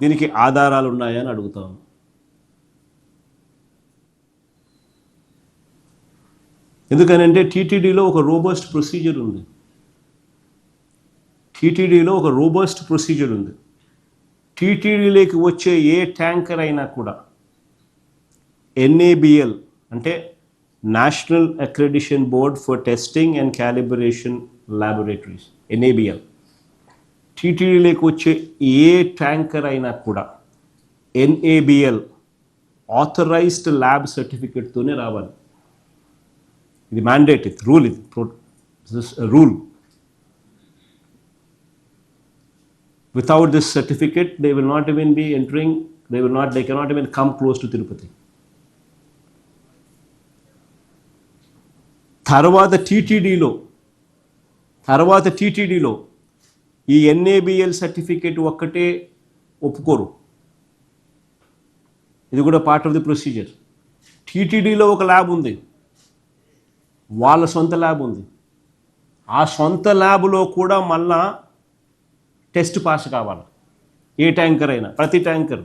దీనికి ఆధారాలు ఉన్నాయా అని అడుగుతాను ఎందుకనంటే టీటీడీలో ఒక రోబస్ట్ ప్రొసీజర్ ఉంది. టీటీడీలో ఒక రోబస్ట్ ప్రొసీజర్ ఉంది. టీటీడీలోకి వచ్చే ఏ ట్యాంకర్ అయినా కూడా ఎన్ఏబిఎల్ అంటే national accreditation board for testing and calibration laboratories NABL. టీటీడీలోకి వచ్చే ఏ ట్యాంకర్ అయినా కూడా ఎన్ఏబిఎల్ ఆథరైజ్డ్ ల్యాబ్ సర్టిఫికెట్తోనే రావాలి. ఇది మ్యాండేట్ ఇది రూల్ ఇది rule without this certificate they will not even be entering they will not they cannot even come close to Tirupati తర్వాత టీటీడీలో తర్వాత టీటీడీలో ఈ ఎన్ఏబిఎల్ సర్టిఫికేట్ ఒక్కటే ఒప్పుకోరు. ఇది కూడా పార్ట్ ఆఫ్ ది ప్రొసీజర్ టీటీడీలో ఒక ల్యాబ్ ఉంది. వాళ్ళ సొంత ల్యాబ్ ఉంది. ఆ సొంత ల్యాబ్లో కూడా మళ్ళా టెస్ట్ పాస్ కావాలి. ఏ ట్యాంకర్ అయినా ప్రతి ట్యాంకర్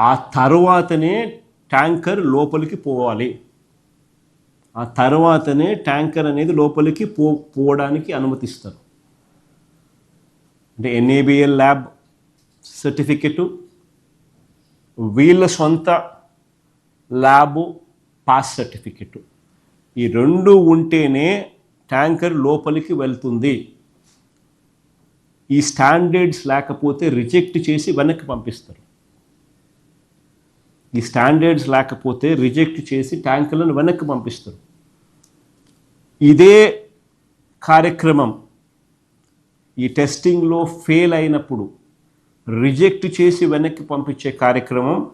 ఆ తర్వాతనే ట్యాంకర్ లోపలికి పోవాలి. ఆ తర్వాతనే ట్యాంకర్ అనేది లోపలికి పో పోవడానికి అనుమతిస్తారు. అంటే ఎన్ఏబిఎల్ ల్యాబ్ సర్టిఫికెటు వీళ్ళ సొంత ల్యాబు పాస్ సర్టిఫికెటు. ఈ రెండు ఉంటేనే ట్యాంకర్ లోపలికి వెళ్తుంది. ఈ స్టాండర్డ్స్ లేకపోతే రిజెక్ట్ చేసి వెనక్కి పంపిస్తారు. ఈ స్టాండర్డ్స్ లేకపోతే రిజెక్ట్ చేసి ట్యాంకులను వెనక్కి పంపిస్తారు. ఇదే కార్యక్రమం. ఈ టెస్టింగ్లో ఫెయిల్ అయినప్పుడు రిజెక్ట్ చేసి వెనక్కి పంపించే కార్యక్రమం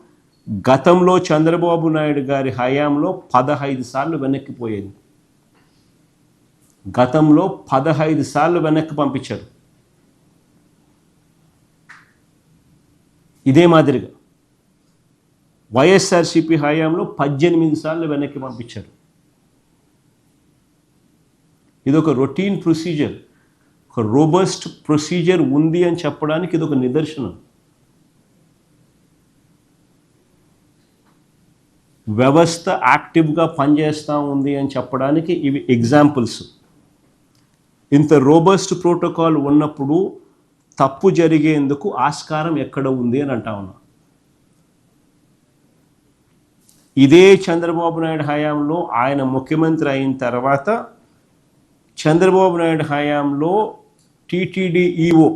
గతంలో చంద్రబాబు నాయుడు గారి హయాంలో పదహైదు సార్లు వెనక్కిపోయేది గతంలో పదహైదు సార్లు వెనక్కి పంపించారు. ఇదే మాదిరిగా వైఎస్ఆర్సిపి హయాంలో పద్దెనిమిది సార్లు వెనక్కి పంపించారు. ఇది ఒక రొటీన్ ప్రొసీజర్. ఒక రోబస్ట్ ప్రొసీజర్ ఉంది అని చెప్పడానికి ఇది ఒక నిదర్శనం. వ్యవస్థ యాక్టివ్గా పనిచేస్తూ ఉంది అని చెప్పడానికి ఇవి ఎగ్జాంపుల్స్. ఇంత రోబస్ట్ ప్రోటోకాల్ ఉన్నప్పుడు తప్పు జరిగేందుకు ఆస్కారం ఎక్కడ ఉంది అని అంటా ఉన్నా. ఇదే చంద్రబాబు నాయుడు హయాంలో ఆయన ముఖ్యమంత్రి అయిన తర్వాత చంద్రబాబు నాయుడు హయాంలో టీటీడీ ఈఓ